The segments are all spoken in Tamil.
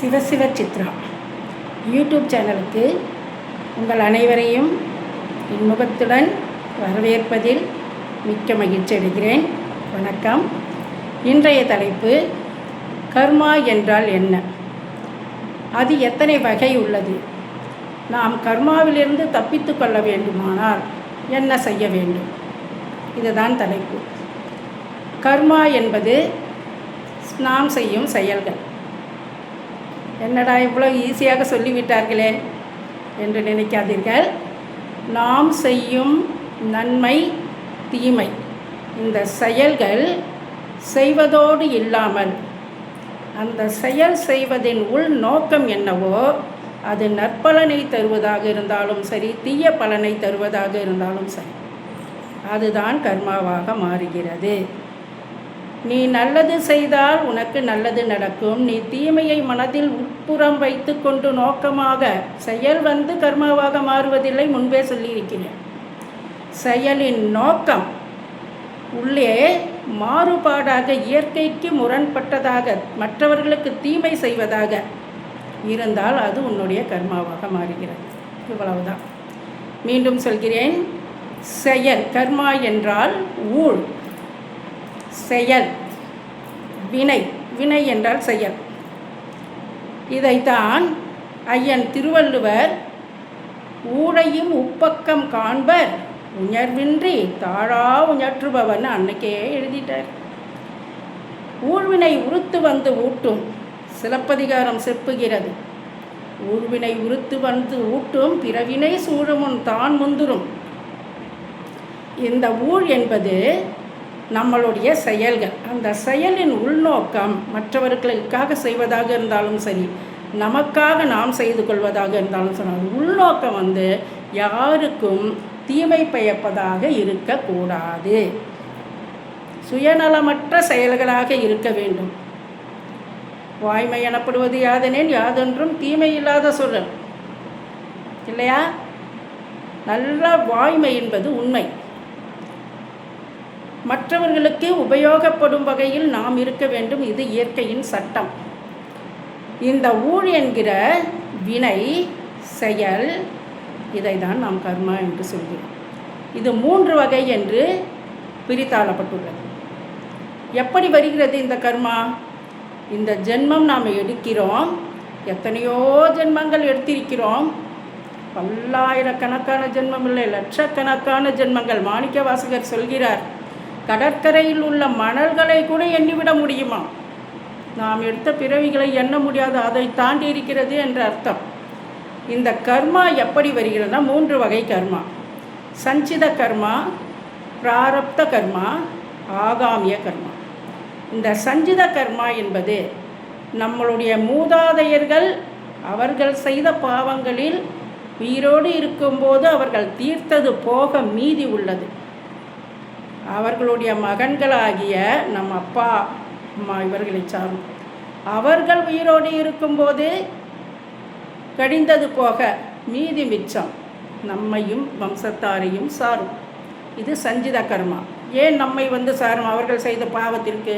சிவசிவ சித்ரா. யூடியூப் சேனலுக்கு உங்கள் அனைவரையும் இன்முகத்துடன் வரவேற்பதில் மிக்க மகிழ்ச்சி அடைகிறேன். வணக்கம். இன்றைய தலைப்பு கர்மா என்றால் என்ன? அது எத்தனை வகை உள்ளது? நாம் கர்மாவிலிருந்து தப்பித்து கொள்ள வேண்டுமானால் என்ன செய்ய வேண்டும்? இதுதான் தலைப்பு. கர்மா என்பது நாம் செய்யும் செயல்கள். என்னடா இவ்வளோ ஈஸியாக சொல்லிவிட்டார்களே என்று நினைக்காதீர்கள். நாம் செய்யும் நன்மை தீமை. இந்த செயல்கள் செய்வதோடு இல்லாமல் அந்த செயல் செய்வதின் உள் நோக்கம் என்னவோ அது நற்பலனை தருவதாக இருந்தாலும் சரி தீய பலனை தருவதாக இருந்தாலும் சரி. அதுதான் கர்மாவாக மாறுகிறது. நீ நல்லது செய்தால் உனக்கு நல்லது நடக்கும். நீ தீமையை மனதில் உட்புறம் வைத்து கொண்டு நோக்கமாக செயல் வந்து கர்மாவாக மாறுவதில்லை முன்பே சொல்லியிருக்கிறேன். செயலின் நோக்கம் உள்ளே மாறுபாடாக இயற்கைக்கு முரண்பட்டதாக மற்றவர்களுக்கு தீமை செய்வதாக இருந்தால் அது உன்னுடைய கர்மாவாக மாறுகிறது. இவ்வளவுதான். மீண்டும் சொல்கிறேன். செயல் கர்மா என்றால் ஊழ். செயல். வினை. வினை என்றால் செயல். இதைத்தான் ஐயன் திருவள்ளுவர் ஊழையும் உப்பக்கம் காண்பர் உணர்வின்றி தாழா உணற்றுபவன் அன்னைக்கே எழுதிட்டார். ஊழ்வினை உறுத்து வந்து ஊட்டும் சிலப்பதிகாரம் செப்புகிறது. ஊழ்வினை உறுத்து வந்து ஊட்டும் பிறவினை சூழமுன் தான் முந்துரும். இந்த ஊழ் என்பது நம்மளுடைய செயல்கள். அந்த செயலின் உள்நோக்கம் மற்றவர்களுக்காக செய்வதாக இருந்தாலும் சரி நமக்காக நாம் செய்து கொள்வதாக இருந்தாலும் சரி உள்நோக்கம் வந்து யாருக்கும் தீமை பயப்பதாக இருக்கக்கூடாது. சுயநலமற்ற செயல்களாக இருக்க வேண்டும். வாய்மை எனப்படுவது யாதெனில் யாதொன்றும் தீமை இல்லாத சொல்லல் இல்லையா? நல்ல வாய்மை என்பது உண்மை. மற்றவர்களுக்கு உபயோகப்படும் வகையில் நாம் இருக்க வேண்டும். இது இயற்கையின் சட்டம். இந்த ஊழ் என்கிற வினை செயல் இதை தான் நாம் கர்மா என்று சொல்கிறோம். இது மூன்று வகை என்று பிரித்தாளப்பட்டுள்ளது. எப்படி வருகிறது இந்த கர்மா? இந்த ஜென்மம் நாம் எடுக்கிறோம். எத்தனையோ ஜென்மங்கள் எடுத்திருக்கிறோம். பல்லாயிரக்கணக்கான ஜென்மம் இல்லை லட்சக்கணக்கான ஜென்மங்கள். மாணிக்க வாசகர் சொல்கிறார் கடற்கரையில் உள்ள மணல்களை கூட எண்ணிவிட முடியுமா? நாம் எடுத்த பிறவிகளை எண்ண முடியாது அதை தாண்டி இருக்கிறது என்ற அர்த்தம். இந்த கர்மா எப்படி வருகிறதுனா மூன்று வகை கர்மா. சஞ்சித கர்மா பிராரப்த கர்மா ஆகாமிய கர்மா. இந்த சஞ்சித கர்மா என்பது நம்மளுடைய மூதாதையர்கள் அவர்கள் செய்த பாவங்களில் உயிரோடு இருக்கும்போது அவர்கள் தீர்த்தது போக மீதி உள்ளது. அவர்களுடைய மகன்களாகிய நம் அப்பா அம்மா இவர்களை சாரும். அவர்கள் உயிரோடு இருக்கும்போது கடிந்தது போக மீதி மிச்சம் நம்மையும் வம்சத்தாரையும் சாரும். இது சஞ்சித கர்மா. ஏன் நம்மை வந்து சாரும்? அவர்கள் செய்த பாவத்திற்கு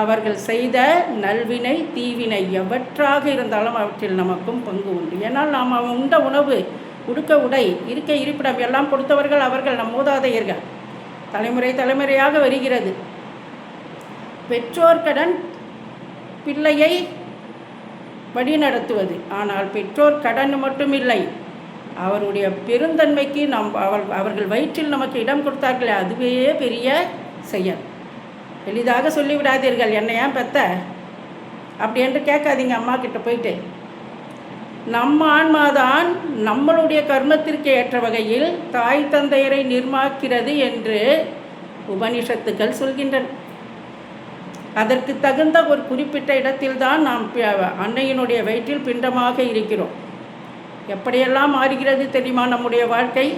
அவர்கள் செய்த நல்வினை தீவினை எவற்றாக இருந்தாலும் அவற்றில் நமக்கும் பங்கு உண்டு. ஏன்னால் நாம் உண்ட உணவு உடுக்க உடை இருக்க இருப்பிடம் எல்லாம் கொடுத்தவர்கள் அவர்கள் நம் மூதாதையர்கள். தலைமுறை தலைமுறையாக வருகிறது. பெற்றோர் கடன் பிள்ளையை வழிநடத்துவது. ஆனால் பெற்றோர் கடன் மட்டும் இல்லை அவருடைய பெருந்தன்மைக்கு நம் அவர் அவர்கள் வயிற்றில் நமக்கு இடம் கொடுத்தார்களே அதுவே பெரிய செயல். எளிதாக சொல்லிவிடாதீர்கள் என்னை ஏன் பெத்த? அப்படி என்று கேட்காதீங்க அம்மா கிட்ட போயிட்டு. நம்ம ஆன்மாதான் நம்மளுடைய கர்மத்திற்கு ஏற்ற வகையில் தாய் தந்தையரை நிர்மாக்கிறது என்று உபனிஷத்துக்கள் சொல்கின்றன. அதற்கு தகுந்த ஒரு குறிப்பிட்ட இடத்தில்தான் நாம் அன்னையினுடைய வயிற்றில் பிண்டமாக இருக்கிறோம். எப்படியெல்லாம் மாறுகிறது தெரியுமா நம்முடைய வாழ்க்கை?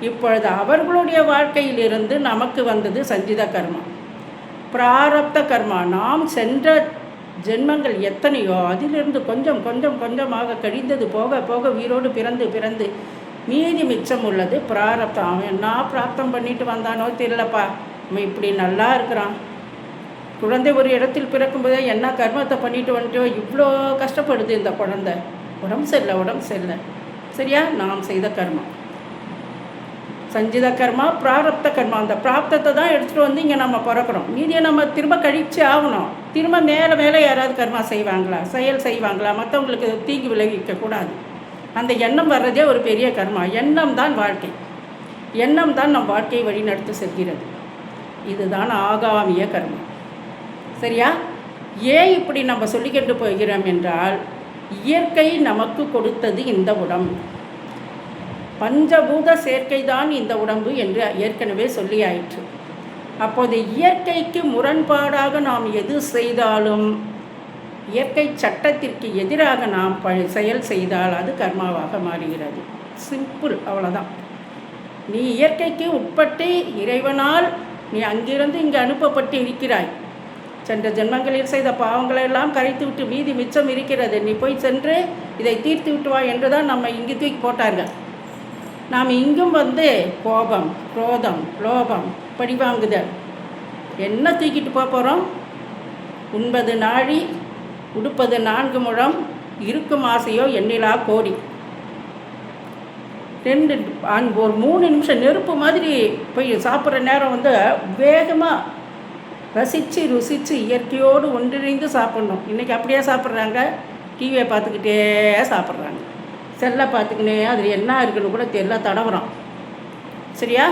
இப்பொழுது அவர்களுடைய வாழ்க்கையிலிருந்து நமக்கு வந்தது சஞ்சித கர்மா. பிராரப்த கர்மா. நாம் சென்ற ஜென்மங்கள் எத்தனையோ? அதிலிருந்து கொஞ்சம் கொஞ்சம் கொஞ்சமாக கழிந்தது போக போக உயிரோடு பிறந்து பிறந்து மீதி மிச்சம் உள்ளது பிராரப்தம். அவன் என்ன பிராப்தம் பண்ணிட்டு வந்தானோ தெரியலப்பா. அவன் இப்படி நல்லா இருக்கிறான். குழந்தை ஒரு இடத்தில் பிறக்கும்போதே என்ன கர்மத்தை பண்ணிட்டு வந்துட்டோ? இவ்வளோ கஷ்டப்படுது இந்த குழந்தை. உடம்பு சரியில்லை உடம்பு சரியில்லை. சரியா? நாம் செய்த கர்மம். சஞ்சித கர்மா பிராரப்த கர்மா. அந்த பிராப்தத்தை தான் எடுத்துகிட்டு வந்து இங்கே நம்ம பிறக்கிறோம். மீதியை நம்ம திரும்ப கழிச்சு ஆகணும். திரும்ப மேலே மேலே யாராவது கர்மா செய்வாங்களா? செயல் செய்வாங்களா? மற்றவங்களுக்கு தீங்கு விளைவிக்கக்கூடாது அந்த எண்ணம் வர்றதே ஒரு பெரிய கர்மா. எண்ணம் தான் வாழ்க்கை. எண்ணம் தான் நம் வாழ்க்கையை வழிநடத்தி செல்கிறது. இதுதான் ஆகாமிய கர்மம் சரியா? ஏன் இப்படி நம்ம சொல்லிக்கிட்டு போகிறோம் என்றால் இயற்கை நமக்கு கொடுத்தது இந்த உடம்பு. பஞ்சபூத சேர்க்கை தான் இந்த உடம்பு என்று ஏற்கனவே சொல்லியாயிற்று. அப்போது இயற்கைக்கு முரண்பாடாக நாம் எது செய்தாலும் இயற்கை சட்டத்திற்கு எதிராக நாம் ப செயல் செய்தால் அது கர்மாவாக மாறுகிறது. சிம்பிள் அவ்வளோதான் நீ இயற்கைக்கு உட்பட்டு இறைவனால் நீ அங்கிருந்து இங்கே அனுப்பப்பட்டு இருக்கிறாய். சென்ற ஜென்மங்களில் செய்த பாவங்களை எல்லாம் கரைத்து விட்டு மீதி மிச்சம் இருக்கிறது. நீ போய் சென்று இதை தீர்த்து விட்டு வா என்று தான் நம்ம இங்கு தூக்கி போட்டார்கள். நாம் இங்கும் வந்து கோபம் குரோதம் லோபம் படிவாங்குதல் என்ன தூக்கிட்டு போக போகிறோம் உண்பது நாழி உடுப்பது நான்கு முழம் இருக்கும் ஆசையோ எண்ணிலா கோடி. ரெண்டு ஒரு மூணு நிமிஷம் நெருப்பு மாதிரி போய் சாப்பிட்ற நேரம் வந்து வேகமாக ரசித்து ருசித்து இயற்கையோடு ஒன்றிணைந்து சாப்பிட்ணும். இன்றைக்கி அப்படியே சாப்பிட்றாங்க. டிவியை பார்த்துக்கிட்டே சாப்பிட்றாங்க. செல்லை பார்த்துக்கினே அதில் என்ன இருக்குன்னு கூட தெரியல தடவுறோம் சரியா?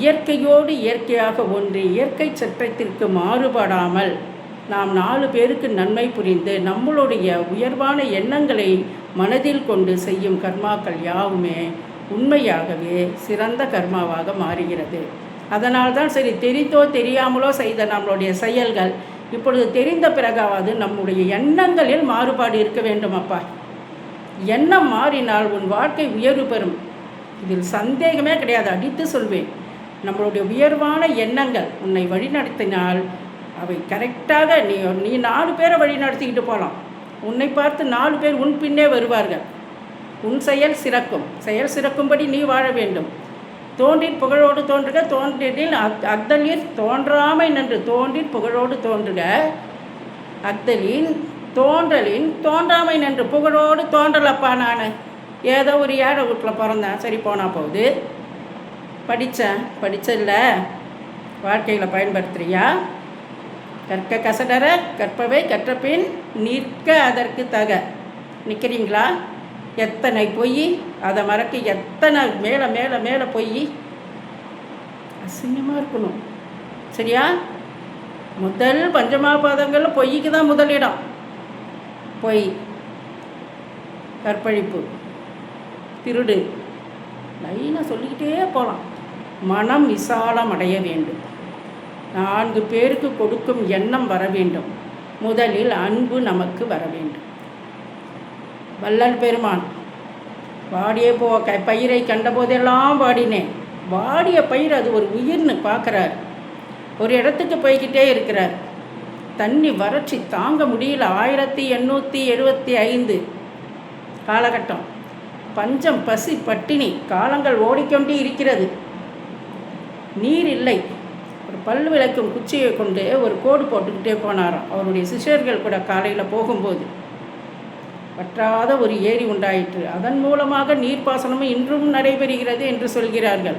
இயற்கையோடு இயற்கையாக ஒன்று இயற்கை சட்டத்திற்கு மாறுபடாமல் நாம் நாலு பேருக்கு நன்மை புரிந்து நம்மளுடைய உயர்வான எண்ணங்களை மனதில் கொண்டு செய்யும் கர்மாக்கள் யாவுமே உண்மையாகவே சிறந்த கர்மாவாக மாறுகிறது. அதனால்தான் சரி தெரிந்தோ தெரியாமலோ செய்த நம்மளுடைய செயல்கள் இப்பொழுது தெரிந்த பிறகாவது நம்முடைய எண்ணங்களில் மாறுபாடு இருக்க வேண்டும் அப்பா. எண்ணம் மாறினால் உன் வாழ்க்கை உயர்வு பெறும். இதில் சந்தேகமே கிடையாது அடித்து சொல்வேன். நம்மளுடைய உயர்வான எண்ணங்கள் உன்னை வழிநடத்தினால் அவை கரெக்டாக நீ நீ நாலு பேரை வழி நடத்திக்கிட்டு போகலாம். உன்னை பார்த்து நாலு பேர் உன் பின்னே வருவார்கள். உன் செயல் சிறக்கும். செயல் சிறக்கும்படி நீ வாழ வேண்டும். தோன்றின் புகழோடு தோன்றுக தோன்றினில் அக் அக்தலில் தோன்றாமை நன்று. தோன்றின் புகழோடு தோன்றுக அக்தலின் தோன்றலின் தோன்றாமை நன்று. புகழோடு தோன்றலப்பா நான். ஏதோ ஒரு ஏழை வீட்டில் பிறந்தேன். சரி போனால் போகுது. படித்தேன் படித்ததில்ல வாழ்க்கையில் பயன்படுத்துகிறியா கற்க கசடர கற்பவை கற்றபின் நிற்க அதற்கு தக. நிற்கிறீங்களா எத்தனை பொய் அதை மறக்க எத்தனை மேலே மேலே மேலே பொய்? அசிங்கமாக இருக்கணும். சரியா? முதல் பஞ்சமாபாதங்களில் பொய்க்கு தான் முதலிடம் பொய். கற்பழிப்பு. திருடு. லைனாக சொல்லிக்கிட்டே போகலாம் மனம் விசாலம் அடைய வேண்டும். நான்கு பேருக்கு கொடுக்கும் எண்ணம் வர வேண்டும். முதலில் அன்பு நமக்கு வர வேண்டும். வல்லல் பெருமான் வாடிய போ க பயிரை கண்டபோதெல்லாம் வாடினேன். வாடிய பயிர் அது ஒரு உயிர்னு பார்க்குறார் ஒரு இடத்துக்கு போய்கிட்டே இருக்கிறார். தண்ணி வறட்சி தாங்க முடியல. ஆயிரத்தி எண்ணூற்றி எழுபத்தி ஐந்து காலகட்டம். பஞ்சம் பசி பட்டினி காலங்கள் ஓடிக்கொண்டே இருக்கிறது. நீர் இல்லை. ஒரு பல் விளக்கும் குச்சியை கொண்டு ஒரு கோடு போட்டுக்கிட்டே போனாராம். அவருடைய சிஷியர்கள் கூட காலையில் போகும்போது வற்றாத ஒரு ஏரி உண்டாயிற்று. அதன் மூலமாக நீர்ப்பாசனமும் இன்றும் நடைபெறுகிறது என்று சொல்கிறார்கள்.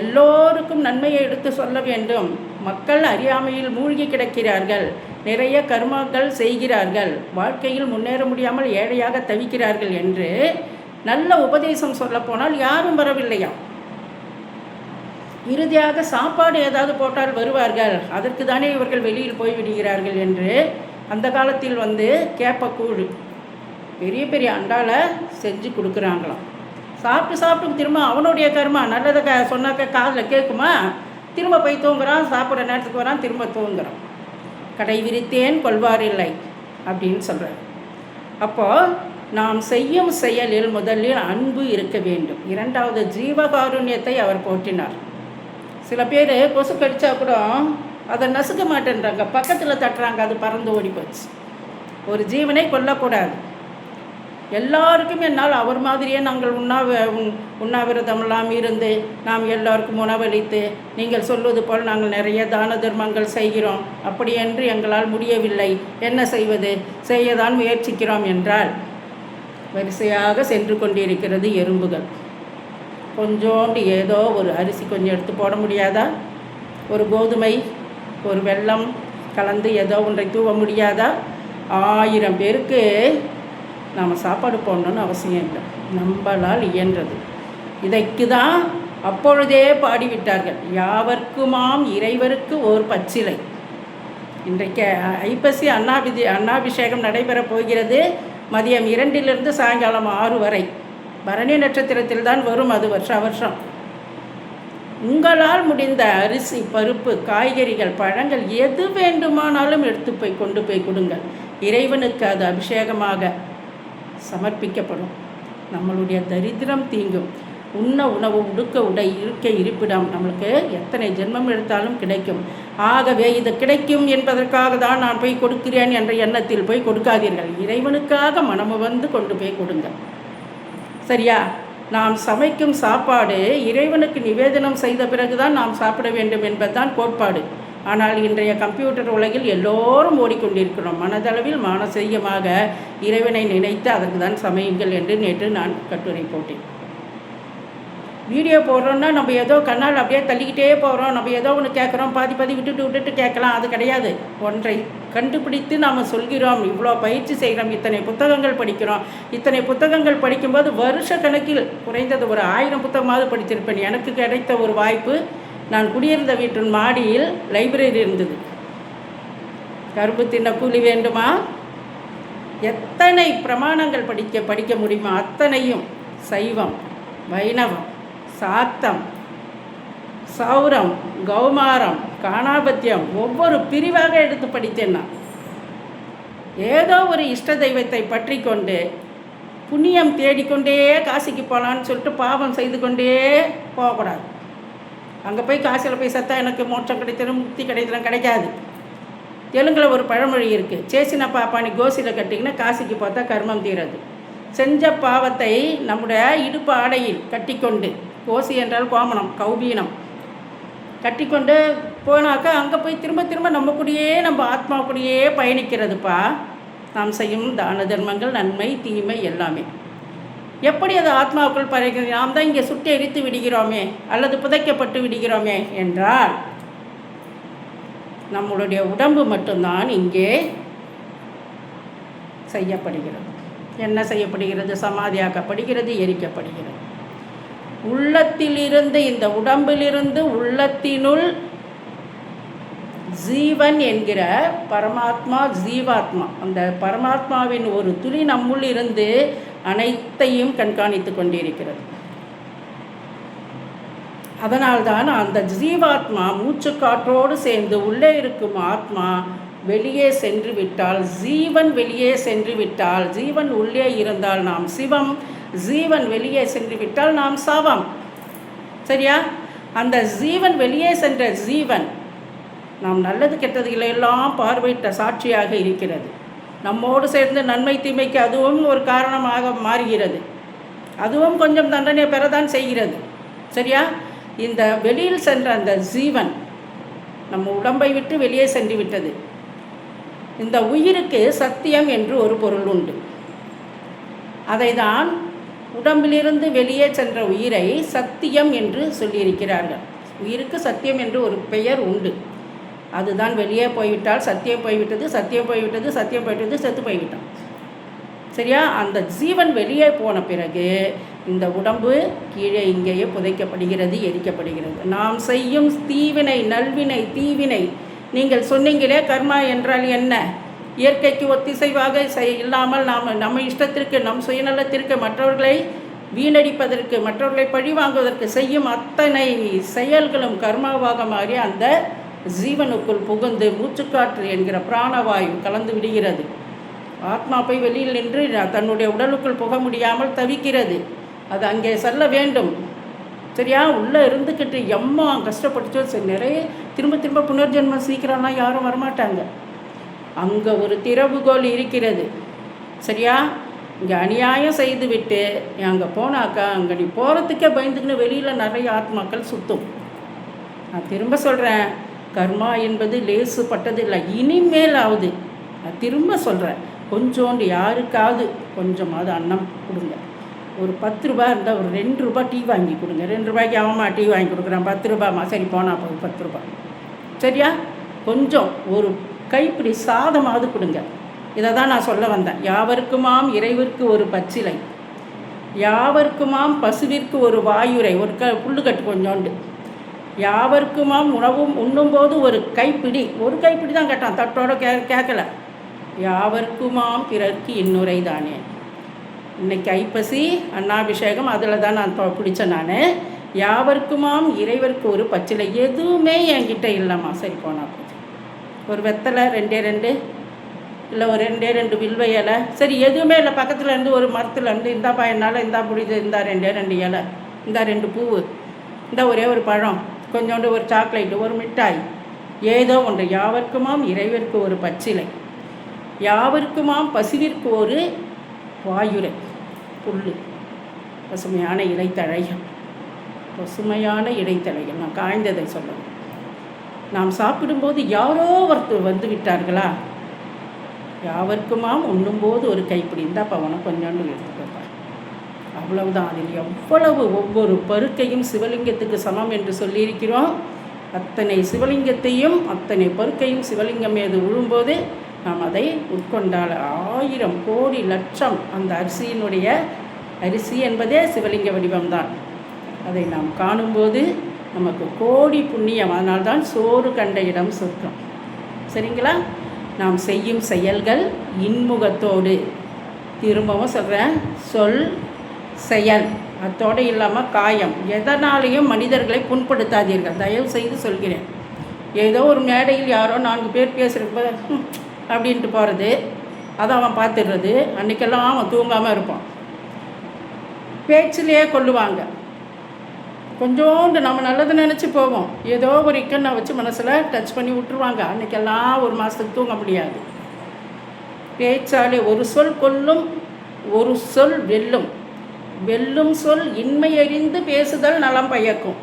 எல்லோருக்கும் நன்மையை எடுத்து சொல்ல வேண்டும். மக்கள் அறியாமையில் மூழ்கி கிடக்கிறார்கள். நிறைய கர்மங்கள் செய்கிறார்கள். வாழ்க்கையில் முன்னேற முடியாமல் ஏழையாக தவிக்கிறார்கள் என்று நல்ல உபதேசம் சொல்லப்போனால் யாரும் வரவில்லையா இறுதியாக சாப்பாடு ஏதாவது போட்டால் வருவார்கள். அதற்கு தானே இவர்கள் வெளியில் போய்விடுகிறார்கள் என்று அந்த காலத்தில் வந்து கேப்பக்கூழ் பெரிய பெரிய அண்டாவில் செஞ்சு கொடுக்குறாங்களாம். சாப்பிட்டு சாப்பிட்டு திரும்ப அவனுடைய கர்மா. நல்லதை க சொன்னாக்க காதில் கேட்குமா திரும்ப போய் தூங்குறான் சாப்பிட்ற நேரத்துக்கு வரான் திரும்ப தூங்குறான். கடை விரித்தேன் கொள்வாரில்லை அப்படின்னு சொல்கிறார் அப்போது நாம் செய்யும் செயலில் முதலில் அன்பு இருக்க வேண்டும். இரண்டாவது ஜீவகாருண்யத்தை அவர் போற்றினார். சில பேர் கொசு கடித்தா கூட அதை நசுக்க மாட்டேன்றாங்க. பக்கத்தில் தட்டுறாங்க. அது பறந்து ஓடி போச்சு. ஒரு ஜீவனை கொல்லக்கூடாது. எல்லாருக்கும் என்னால் அவர் மாதிரியே நாங்கள் உண்ணாவ உண்ணாவிரதமெல்லாம் இருந்து நாம் எல்லாருக்கும் உணவளித்து நீங்கள் சொல்வது போல் நாங்கள் நிறைய தான தர்மங்கள் செய்கிறோம். அப்படி என்று எங்களால் முடியவில்லை. என்ன செய்வது? செய்யதான் முயற்சிக்கிறோம் என்றால் வரிசையாக சென்று கொண்டிருக்கிறது எறும்புகள். கொஞ்சோண்டு ஏதோ ஒரு அரிசி கொஞ்சம் எடுத்து போட முடியாதா? ஒரு கோதுமை ஒரு வெல்லம் கலந்து ஏதோ ஒன்றை தூவ முடியாதா? ஆயிரம் பேருக்கு நாம் சாப்பாடு போடணும்னு அவசியம் இல்லை. நம்மளால் இயன்றது. இதைக்கு தான் அப்பொழுதே பாடிவிட்டார்கள். யாவர்க்குமாம் இறைவருக்கு ஓர் பச்சிலை. இன்றைக்கு ஐப்பசி அன்னாபிதி அண்ணாபிஷேகம் நடைபெறப் போகிறது மதியம் இரண்டிலிருந்து சாயங்காலம் ஆறு வரை. பரணி நட்சத்திரத்தில் தான் வரும் அது வருஷா வருஷம். உங்களால் முடிந்த அரிசி பருப்பு காய்கறிகள் பழங்கள் எது வேண்டுமானாலும் எடுத்து போய் கொண்டு போய் கொடுங்கள். இறைவனுக்கு அது அபிஷேகமாக சமர்ப்பிக்கப்படும். நம்மளுடைய தரித்திரம் தீங்கும். உண்ண உணவு உடுக்க உடை இருக்க இருப்பிடம் நம்மளுக்கு எத்தனை ஜென்மம் எடுத்தாலும் கிடைக்கும். ஆகவே இது கிடைக்கும் என்பதற்காக தான் நான் போய் கொடுக்கிறேன் என்ற எண்ணத்தில் போய் கொடுக்காதீர்கள். இறைவனுக்காக மனமு வந்து கொண்டு போய் கொடுங்கள். சரியா? நாம் சமைக்கும் சாப்பாடு இறைவனுக்கு நிவேதனம் செய்த பிறகுதான் நாம் சாப்பிட வேண்டும் என்பதுதான் கோட்பாடு. ஆனால் இன்றைய கம்ப்யூட்டர் உலகில் எல்லோரும் ஓடிக்கொண்டிருக்கிறோம். மனதளவில் மானசீகமாக இறைவனை நினைத்து அதற்கு தான் சமையுங்கள் என்று நேற்று நான் கட்டுரை போட்டேன். வீடியோ போடுறோன்னா நம்ம ஏதோ கண்ணால் அப்படியே தள்ளிக்கிட்டே போகிறோம் நம்ம ஏதோ ஒன்று கேட்குறோம் பாதி பாதி விட்டுட்டு விட்டுட்டு கேட்கலாம். அது கிடையாது. ஒன்றை கண்டுபிடித்து நாம் சொல்கிறோம். இவ்வளோ பயிற்சி செய்கிறோம். இத்தனை புத்தகங்கள் படிக்கிறோம். இத்தனை புத்தகங்கள் படிக்கும்போது வருஷ கணக்கில் குறைந்தது ஒரு ஆயிரம் புத்தகமாவது படித்திருப்பேன். எனக்கு கிடைத்த ஒரு வாய்ப்பு நான் குடியிருந்த வீட்டின் மாடியில் லைப்ரரி இருந்தது. கரும்பு தின்ன கூலி வேண்டுமா? எத்தனை பிரமாணங்கள் படிக்க படிக்க முடியுமோ அத்தனையும் சைவம் வைணவம் சாத்தம் சௌரம் கௌமாரம் காணாபத்தியம் ஒவ்வொரு பிரிவாக எடுத்து படித்தேன் நான் ஏதோ ஒரு இஷ்ட தெய்வத்தை பற்றி கொண்டு புண்ணியம் தேடிக்கொண்டே காசிக்கு போகலான்னு சொல்லிட்டு பாவம் செய்து கொண்டே போகக்கூடாது. அங்கே போய் காசில் போய் சத்தா எனக்கு மோட்சம் கிடைத்திடும் முக்தி கிடைத்திடும் கிடைக்காது. தெலுங்கில் ஒரு பழமொழி இருக்குது சேசின பாப்பானி கோசியில் கட்டிங்கன்னா காசிக்கு பார்த்தா கர்மம் தீரது. செஞ்ச பாவத்தை நம்முடைய இடுப்பு ஆடையில் கட்டிக்கொண்டு கோசி என்றால் கோமணம் கௌபீனம் கட்டிக்கொண்டு போனாக்கா அங்கே போய் திரும்ப திரும்ப நம்ம கூடயே நம்ம ஆத்மா கூடயே பயணிக்கிறதுப்பா. நாம் செய்யும் தான தர்மங்கள் நன்மை தீமை எல்லாமே. எப்படி அது ஆத்மாவுக்குள் பறைகிறது நாம் தான் இங்கே சுட்டு எரித்து விடுகிறோமே அல்லது புதைக்கப்பட்டு விடுகிறோமே என்றால் நம்மளுடைய உடம்பு மட்டும்தான் இங்கே செய்யப்படுகிறது. என்ன செய்யப்படுகிறது? சமாதியாக்கப்படுகிறது எரிக்கப்படுகிறது. உள்ளத்திலிருந்து இந்த உடம்பிலிருந்து உள்ளத்தினுள் ஜீவன் என்கிற பரமாத்மா ஜீவாத்மா. அந்த பரமாத்மாவின் ஒரு துளி நம்முள் இருந்து அனைத்தையும் கண்காணித்து கொண்டிருக்கிறது. அதனால்தான் அந்த ஜீவாத்மா மூச்சுக்காற்றோடு சேர்ந்து உள்ளே இருக்கும் ஆத்மா வெளியே சென்று விட்டால் ஜீவன் வெளியே சென்று விட்டால் ஜீவன் உள்ளே இருந்தால் நாம் சிவம் ஜீவன் வெளியே சென்று விட்டால் நாம் சவம். சரியா? அந்த ஜீவன் வெளியே சென்ற ஜீவன் நாம் நல்லது கெட்டதுகளை எல்லாம் பார்வையிட்ட சாட்சியாக இருக்கிறது. நம்மோடு சேர்ந்து நன்மை தீமைக்கு அதுவும் ஒரு காரணமாக மாறுகிறது. அதுவும் கொஞ்சம் தண்டனை பெறதான் செய்கிறது. சரியா? இந்த வெளியில் சென்ற அந்த ஜீவன் நம்ம உடம்பை விட்டு வெளியே சென்று விட்டது. இந்த உயிருக்கு சத்தியம் என்று ஒரு பொருள் உண்டு. அதை தான் உடம்பிலிருந்து வெளியே சென்ற உயிரை சத்தியம் என்று சொல்லியிருக்கிறார்கள். உயிருக்கு சத்தியம் என்று ஒரு பெயர் உண்டு. அதுதான் வெளியே போய்விட்டால் சத்தியம் போய்விட்டது சத்தியம் போய்விட்டது சத்தியம் போய்விட்டது செத்து போய்விட்டான். சரியா? அந்த ஜீவன் வெளியே போன பிறகு இந்த உடம்பு கீழே இங்கேயே புதைக்கப்படுகிறது எரிக்கப்படுகிறது. நாம் செய்யும் தீவினை நல்வினை தீவினை. நீங்கள் சொன்னீங்களே கர்மா என்றால் என்ன? இயற்கைக்கு ஒத்திசைவாக செய் இல்லாமல் நாம் நம்ம இஷ்டத்திற்கு நம் சுயநலத்திற்கு மற்றவர்களை வீணடிப்பதற்கு மற்றவர்களை பழிவாங்குவதற்கு செய்யும் அத்தனை செயல்களும் கர்மாவாக மாறி அந்த ஜீவனுக்குள் புகுந்து மூச்சுக்காற்று என்கிற பிராணவாயு கலந்து விடுகிறது. ஆத்மா போய் வெளியில் நின்று தன்னுடைய உடலுக்குள் புக முடியாமல் தவிக்கிறது. அது அங்கே செல்ல வேண்டும். சரியா? உள்ளே இருந்துக்கிட்டு எம்மா கஷ்டப்பட்டுச்சோ சரி நிறைய திரும்ப திரும்ப புனர்ஜென்மம் சீக்கிரம்லாம் யாரும் வரமாட்டாங்க. அங்கே ஒரு திறவுகோல் இருக்கிறது. சரியா? இங்கே அநியாயம் செய்து விட்டு அங்கே போனாக்கா அங்கே நீ போகிறதுக்கே பயந்துக்கின்னு வெளியில் நிறைய ஆத்மாக்கள் சுற்றும் நான் திரும்ப சொல்கிறேன் கர்மா என்பது லேசுப்பட்டதில்லை இனிமேலாவது இனிமேல் ஆகுது நான் திரும்ப சொல்கிறேன் கொஞ்சோண்டு யாருக்காவது கொஞ்சமாவது அன்னம் கொடுங்க. ஒரு பத்து ரூபா இருந்தால் ஒரு ரெண்டு ரூபா டீ வாங்கி கொடுங்க. ரெண்டு ரூபாய்க்கு அவன்மா டீ வாங்கி கொடுக்குறான். பத்து ரூபாய்மா சரி போனால் போகுது பத்து ரூபாய் சரியா? கொஞ்சம் ஒரு கைப்பிடி சாதமாவது கொடுங்க. இதை தான் நான் சொல்ல வந்தேன். யாவருக்குமாம் இறைவிற்கு ஒரு பச்சிலை. யாவருக்குமாம் பசுவிற்கு ஒரு வாயுரை. ஒரு க புல்லுக்கட்டு கொஞ்சோண்டு. யாவருக்குமாம் உணவும் உண்ணும்போது ஒரு கைப்பிடி. ஒரு கைப்பிடி தான் கேட்டான். தட்டோட கே கேட்கல யாவருக்குமாம் பிறர்க்கு இன்னுரை தானே. இன்னைக்கு ஐப்பசி அண்ணாபிஷேகம் அதில் தான் நான் பிடிச்சேன் நான். யாவருக்குமாம் இறைவருக்கு ஒரு பச்சிலை எதுவுமே என்கிட்ட இல்லைம்மா. சரி போனால் ஒரு வெத்தலை ரெண்டே ரெண்டு இல்லை ஒரு ரெண்டே ரெண்டு வில்வ இலை. சரி எதுவுமே இல்லை. பக்கத்தில் இருந்து ஒரு மரத்தில் இருந்து இந்தாப்பா என்னால் இந்தா பிடிது இந்தா ரெண்டே ரெண்டு இலை இந்தா ரெண்டு பூவு இந்த ஒரே ஒரு பழம். கொஞ்சோண்டு ஒரு சாக்லேட்டு ஒரு மிட்டாய். ஏதோ ஒன்று. யாவர்க்குமாம் இறைவருக்கு ஒரு பச்சிலை. யாவருக்குமாம் பசுவிற்கு ஒரு வாயுரை. புல் பசுமையான இலைத்தழைகள் பசுமையான இடைத்தழைகள் நான் காய்ந்ததை சொல்லணும். நாம் சாப்பிடும்போது யாரோ ஒருத்தர் வந்து விட்டார்களா? யாவருக்குமாம் உண்ணும்போது ஒரு கைப்பிடி. இருந்தால் பவனை கொஞ்சோண்டு எடுத்துக்கோப்பா. அவ்வளவுதான். அதில் எவ்வளவு ஒவ்வொரு பருக்கையும் சிவலிங்கத்துக்கு சமம் என்று சொல்லியிருக்கிறோம். அத்தனை சிவலிங்கத்தையும் அத்தனை பருக்கையும் சிவலிங்கம் மீது விழும்போது நாம் அதை உட்கொண்டால் ஆயிரம் கோடி லட்சம் அந்த அரிசியினுடைய அரிசி என்பதே சிவலிங்க வடிவம்தான். அதை நாம் காணும்போது நமக்கு கோடி புண்ணியம். அதனால்தான் சோறு கண்ட இடம் சொர்க்கம். சரிங்களா? நாம் செய்யும் செயல்கள் இன்முகத்தோடு. திரும்பவும் சொல்கிறேன் சொல் செயல். அதோடு இல்லாமல் காயம். எதனாலேயும் மனிதர்களை புண்படுத்தாதீர்கள். தயவு செய்து சொல்கிறேன். ஏதோ ஒரு மேடையில் யாரோ நான்கு பேர் பேசுகிறப்ப அப்படின்ட்டு போகிறது அதை அவன் பார்த்துடுறது. அன்றைக்கெல்லாம் அவன் தூங்காமல் இருப்பான். பேச்சிலேயே கொள்ளுவாங்க. கொஞ்சோண்டு நம்ம நல்லது நினச்சி போவோம். ஏதோ ஒரு இக்கண்ணை வச்சு மனசில் டச் பண்ணி விட்டுருவாங்க. அன்றைக்கெல்லாம் ஒரு மாதத்துக்கு தூங்க முடியாது. பேச்சாலே ஒரு சொல் கொல்லும் ஒரு சொல் வெல்லும். வெல்லும் சொல் இன்மையறிந்து பேசுதல் நலம் பயக்கும்.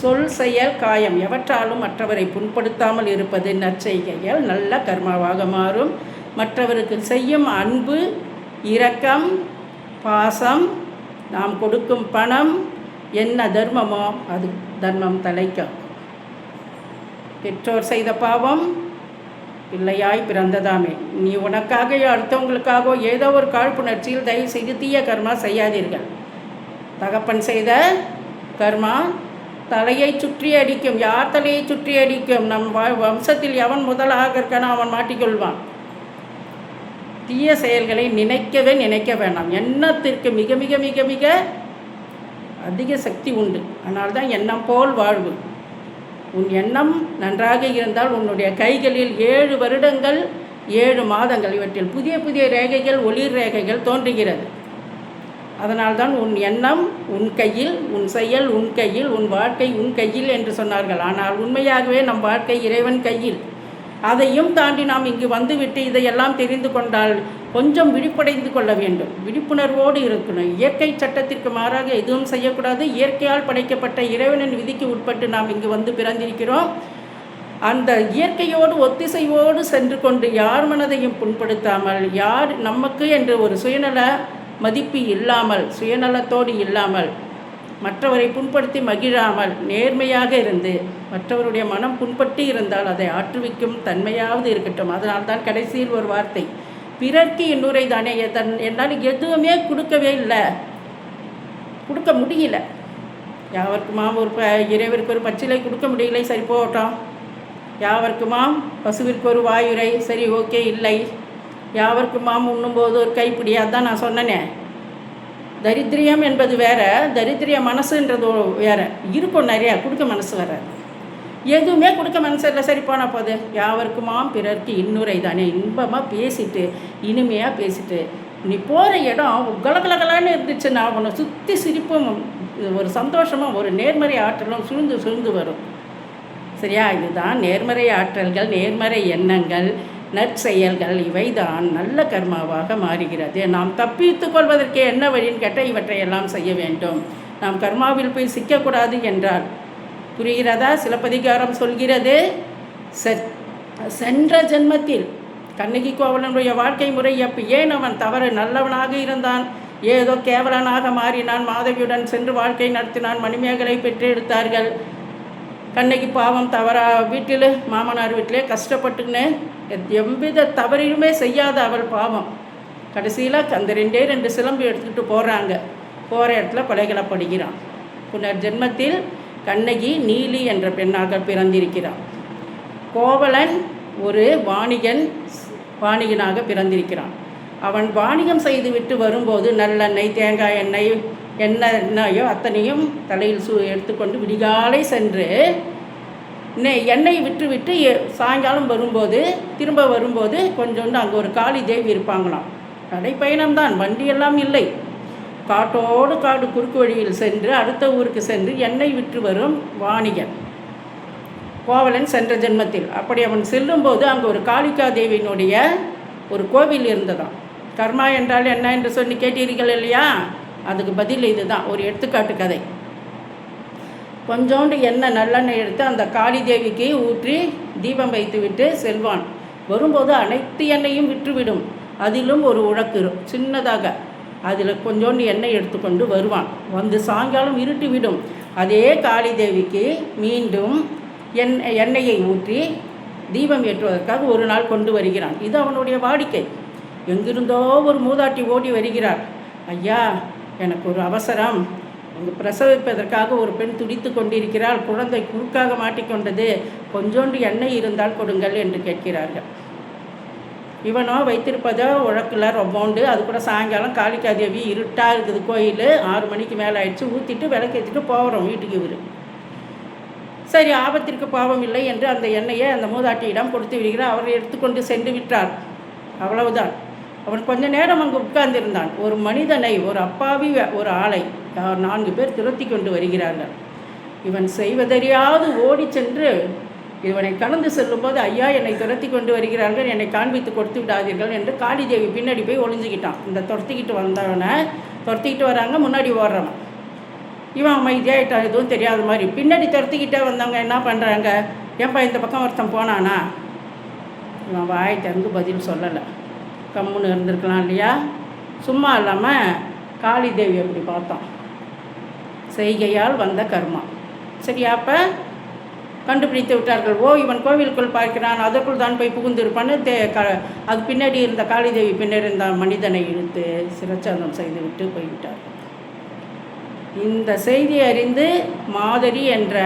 சொல் செயல் காயம். எவற்றாலும் மற்றவரை புண்படுத்தாமல் இருப்பது நற்செய்கையால் நல்ல கர்மாவாக மாறும். மற்றவருக்கு செய்யும் அன்பு இரக்கம் பாசம் நாம் கொடுக்கும் பணம் என்ன தர்மமோ அது தர்மம் தலைக்கும் பெற்றோர் செய்த பாவம் பிள்ளையாய் பிறந்ததாமே. நீ உனக்காக அடுத்தவங்களுக்காகவோ ஏதோ ஒரு காழ்ப்புணர்ச்சியில் தயவு செய்து தீய கர்மா செய்யாதீர்கள். தகப்பன் செய்த கர்மா தலையை சுற்றி அடிக்கும் யார் தலையை சுற்றி அடிக்கும்? நம் வம்சத்தில் எவன் முதலாக இருக்கானோ அவன் மாட்டிக்கொள்வான். தீய செயல்களை நினைக்கவே நினைக்க வேண்டாம். எண்ணத்திற்கு மிக மிக மிக மிக அதிக சக்தி உண்டு. ஆனால் தான் எண்ணம் போல் வாழ்வு. உன் எண்ணம் நன்றாக இருந்தால் உன்னுடைய கைகளில் ஏழு வருடங்கள் ஏழு மாதங்கள் இவற்றில் புதிய புதிய ரேகைகள் ஒளிர் ரேகைகள் தோன்றுகிறது. அதனால்தான் உன் எண்ணம் உன் கையில் உன் செயல் உன் கையில் உன் வாழ்க்கை உன் கையில் என்று சொன்னார்கள். ஆனால் உண்மையாகவே நம் வாழ்க்கை இறைவன் கையில். அதையும் தாண்டி நாம் இங்கு வந்துவிட்டு இதையெல்லாம் தெரிந்து கொண்டால் கொஞ்சம் விழிப்படைந்து கொள்ள வேண்டும். விழிப்புணர்வோடு இருக்கணும். இயற்கை சட்டத்திற்கு மாறாக எதுவும் செய்யக்கூடாது. இயற்கையால் படைக்கப்பட்ட இறைவனின் விதிக்கு உட்பட்டு நாம் இங்கு வந்து பிறந்திருக்கிறோம். அந்த இயற்கையோடு ஒத்திசைவோடு சென்று கொண்டு யார் மனதையும் புண்படுத்தாமல் யார் நமக்கு என்று ஒரு சுயநல மதிப்பு இல்லாமல் சுயநலத்தோடு இல்லாமல் மற்றவரை புண்படுத்தி மகிழாமல் நேர்மையாக இருந்து மற்றவருடைய மனம் புண்பட்டு இருந்தால் அதை ஆற்றுவிக்கும் தன்மையாவது இருக்கட்டும். அதனால்தான் கடைசியில் ஒரு வார்த்தை பிறர்க்கு இன்னுரை தானே? தன் என்னால் எதுவுமே கொடுக்கவே இல்லை. கொடுக்க முடியல. யாவருக்குமாம் ஒரு ப இறைவருக்கு ஒரு பச்சிலை கொடுக்க முடியலை. சரி போகட்டும். யாவருக்குமாம் பசுவிற்கு ஒரு வாயுரை? சரி ஓகே இல்லை. யாவருக்குமாம் உண்ணும்போது ஒரு கைப்பிடி? அதான் நான் சொன்னனே. தரித்திரியம் என்பது வேற தரித்திரிய மனசுன்றது வேற. இருக்கும் நிறையா கொடுக்க மனசு வராது எதுவுமே கொடுக்க மனசு இல்லை சரி போனால் போது. யாவருக்குமாம் பிறர்க்கு இன்னுரை தானே. இன்பமாக பேசிட்டு இனிமையாக பேசிட்டு. நீ போகிற இடம் கலகலகலான்னு இருந்துச்சுன்னா உன்னை சுற்றி சிரிப்பும் ஒரு சந்தோஷமும் ஒரு நேர்மறை ஆற்றலும் சுழ்ந்து சுழ்ந்து வரும். சரியா? இதுதான் நேர்மறை ஆற்றல்கள் நேர்மறை எண்ணங்கள். நற்செயல்கள் இவைதான் நல்ல கர்மாவாக மாறுகிறது. நாம் தப்பித்துக் கொள்வதற்கு என்ன வழின்னு கேட்டால் இவற்றையெல்லாம் செய்ய வேண்டும். நாம் கர்மாவில் போய் சிக்கக்கூடாது என்றால் புரிகிறதா? சிலப்பதிகாரம் சொல்கிறது சென்ற ஜென்மத்தில் கண்ணகி கோவலனுடைய வாழ்க்கை முறை எப்போ ஏன் அவன் தவறு? நல்லவனாக இருந்தான். ஏதோ கேவலனாக மாறினான். மாதவியுடன் சென்று வாழ்க்கை நடத்தினான். மணிமேகலை பெற்று எடுத்தார்கள். கண்ணகி பாவம் தவறா? வீட்டில் மாமனார் வீட்டிலே கஷ்டப்பட்டுன்னு எவ்வித தவறையுமே செய்யாத அவள் பாவம். கடைசியில் அந்த ரெண்டே ரெண்டு சிலம்பு எடுத்துக்கிட்டு போகிறாங்க போகிற இடத்துல கொலைகளப்படுகிறான் புனர் ஜென்மத்தில் கண்ணகி நீலி என்ற பெண்ணாக பிறந்திருக்கிறான் கோவலன் ஒரு வாணிகன் வாணிகனாக பிறந்திருக்கிறான். அவன் வாணிகம் செய்துவிட்டு வரும்போது நல்லெண்ணெய் தேங்காய் எண்ணெய் என்ன எண்ணெயோ அத்தனையும் தலையில் சூ எடுத்துக்கொண்டு விடிகாலை சென்று எண்ணெய் விட்டு விட்டு சாயங்காலம் வரும்போது திரும்ப வரும்போது கொஞ்சோண்டு அங்கே ஒரு காளி தேவி இருப்பாங்களாம். நடைப்பயணம்தான் வண்டியெல்லாம் இல்லை. காட்டோடு காடு குறுக்கு வழியில் சென்று அடுத்த ஊருக்கு சென்று எண்ணெய் விற்று வரும் வாணிகன். கோவலன் சென்ற ஜென்மத்தில். அப்படி அவன் செல்லும்போது அங்கே ஒரு காளிகா தேவியினுடைய ஒரு கோவில் இருந்ததாம். கர்மா என்றால் என்ன என்று சொல்லி கேட்டீர்கள் இல்லையா? அதுக்கு பதில் இதுதான். ஒரு எடுத்துக்காட்டு கதை. கொஞ்சோண்டு எண்ணெய் நல்லெண்ணெய் எடுத்து அந்த காளி தேவிக்கு ஊற்றி தீபம் வைத்து விட்டு செல்வான். வரும்போது அனைத்து எண்ணெயும் விற்றுவிடும். அதிலும் ஒரு உழக்கு சின்னதாக. அதில் கொஞ்சோண்டு எண்ணெய் எடுத்துக்கொண்டு வருவான். வந்து சாயங்காலம் இருட்டி விடும் அதே காளி தேவிக்கு மீண்டும் எண் எண்ணெயை ஊற்றி தீபம் ஏற்றுவதற்காக ஒரு நாள் கொண்டு வருகிறான். இது அவனுடைய வாடிக்கை. எங்கிருந்தோ ஒரு மூதாட்டி ஓடி வருகிறார். ஐயா எனக்கு ஒரு அவசரம். அங்கு பிரசவிப்பதற்காக ஒரு பெண் துடித்து கொண்டிருக்கிறாள். குழந்தை குறுக்காக மாட்டிக்கொண்டது. கொஞ்சோண்டு எண்ணெய் இருந்தால் கொடுங்கள் என்று கேட்கிறார்கள். இவனோ வைத்திருப்பதோ உழக்கில் ரொம்பவுண்டு அது கூட சாயங்காலம் காளிக்காதேவி இருட்டாக இருக்குது கோயில் ஆறு மணிக்கு மேலே ஆயிடுச்சு. ஊற்றிட்டு விளக்கேற்றிட்டு போகிறோம் வீட்டுக்கு இவர். சரி ஆபத்திற்கு பாவம் இல்லை என்று அந்த எண்ணெயை அந்த மூதாட்டியிடம் கொடுத்து விடுகிறார். அவர் எடுத்துக்கொண்டு சென்று விட்டார். அவ்வளவுதான். அவன் கொஞ்ச நேரம் அங்கு உட்கார்ந்திருந்தான். ஒரு மனிதனை ஒரு அப்பாவி ஒரு ஆளை நான்கு பேர் துரத்தி கொண்டு வருகிறார்கள். இவன் செய்வதறியாது ஓடி சென்று இவனை கடந்து செல்லும்போது ஐயா என்னை துரத்தி கொண்டு வருகிறார்கள் என்னை காண்பித்து கொடுத்து விடாதீர்கள் என்று காளிதேவி பின்னாடி போய் ஒளிஞ்சிக்கிட்டான். இந்த துரத்திக்கிட்டு வந்தவனை துரத்திக்கிட்டு வராங்க முன்னாடி ஓடுறவன். இவன் அமைதியாகிட்டான் எதுவும் தெரியாத மாதிரி. பின்னாடி துரத்திக்கிட்டே வந்தவங்க என்ன பண்ணுறாங்க ஏன்பா இந்த பக்கம் ஒருத்தன் போனானா? இவன் வாய் திறந்து பதில் சொல்லலை. கம்முன்னு இருந்திருக்கலாம் இல்லையா? சும்மா இல்லாமல் காளி தேவி அப்படி பார்த்தோம். செய்கையால் வந்த கர்மா. சரியா அப்போ கண்டுபிடித்து விட்டார்கள். ஓ இவன் கோவிலுக்குள் பார்க்கிறான். அதற்குள் தான் போய் புகுந்திருப்பான்னு தே க அது பின்னாடி இருந்த காளிதேவி பின்னாடி இருந்த மனிதனை இழுத்து சிரச்சாதம் செய்துவிட்டு போய்விட்டார்கள். இந்த செய்தி அறிந்து மாதிரி என்ற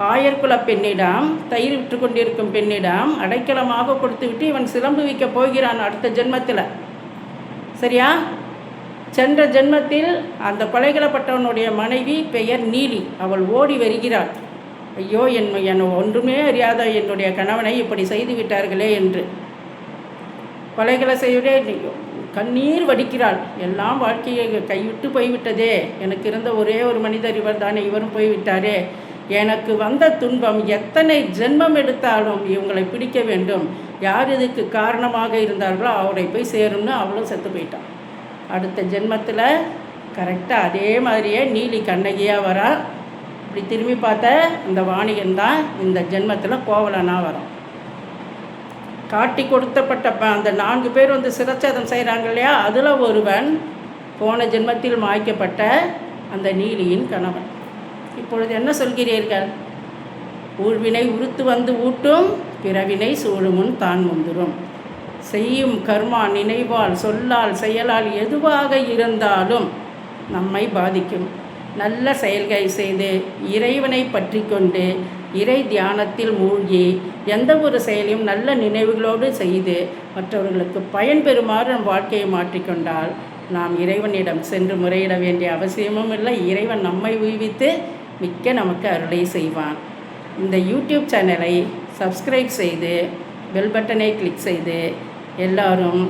ஆயர்குல பெண்ணிடம் தயிர் விட்டு கொண்டிருக்கும் பெண்ணிடம் அடைக்கலமாக கொடுத்துவிட்டு இவன் சிலம்பு வைக்க போகிறான் அடுத்த ஜென்மத்தில். சரியா? சென்ற ஜென்மத்தில் அந்த கொலைகளப்பட்டவனுடைய மனைவி பெயர் நீலி. அவள் ஓடி வருகிறாள். ஐயோ என் என் ஒன்றுமே அறியாத என்னுடைய கணவனை இப்படி செய்து விட்டார்களே என்று. கொலைகளை செய்வதே கண்ணீர் வடிக்கிறாள். எல்லாம் வாழ்க்கையை கைவிட்டு போய்விட்டதே. எனக்கு இருந்த ஒரே ஒரு மனிதர் இவர் தானே இவரும் போய்விட்டாரே. எனக்கு வந்த துன்பம் எத்தனை ஜென்மம் எடுத்தாலும் இவங்களை பிடிக்க வேண்டும். யார் இதுக்கு காரணமாக இருந்தார்களோ அவரை போய் சேரும்னு அவளும் செத்து போயிட்டான் அடுத்த ஜென்மத்தில் கரெக்டாக அதே மாதிரியே நீலி கண்ணகியாக வரா. இப்படி திரும்பி பார்த்த இந்த வாணிகன் தான் இந்த ஜென்மத்தில் கோவலனாக வரும் காட்டி கொடுத்தப்பட்ட அந்த நான்கு பேர் வந்து சிரச்சேதம் செய்கிறாங்க இல்லையா? அதில் ஒருவன் போன ஜென்மத்தில் மாய்க்கப்பட்ட அந்த நீலியின் கணவன். இப்பொழுது என்ன சொல்கிறீர்கள்? ஊழ்வினை உறுத்து வந்து ஊட்டும் பிறவினை சூழுமுன் தான் முந்துரும் செய்யும் கர்மா நினைவால் சொல்லால் செயலால் எதுவாக இருந்தாலும் நம்மை பாதிக்கும். நல்ல செயல்களை செய்து இறைவனை பற்றி கொண்டு இறை தியானத்தில் மூழ்கி எந்த ஒரு செயலையும் நல்ல நினைவுகளோடு செய்து மற்றவர்களுக்கு பயன்பெறுமாறு நம் வாழ்க்கையை மாற்றிக்கொண்டால் நாம் இறைவனிடம் சென்று முறையிட வேண்டிய அவசியமும் இல்லை. இறைவன் நம்மை ஊய்வித்து மிக்க நமக்கு அருளை செய்வான். இந்த யூடியூப் சேனலை சப்ஸ்கிரைப் செய்து பெல் பட்டனை கிளிக் செய்து எல்லாரும்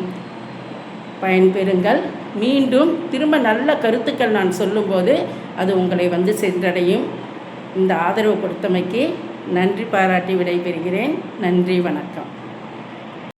பயன்பெறுங்கள். மீண்டும் திரும்ப நல்ல கருத்துக்கள் நான் சொல்லும்போது அது உங்களை வந்து சென்றடையும். இந்த ஆதரவு கொடுத்தமைக்கு நன்றி பாராட்டி விடைபெறுகிறேன். நன்றி வணக்கம்.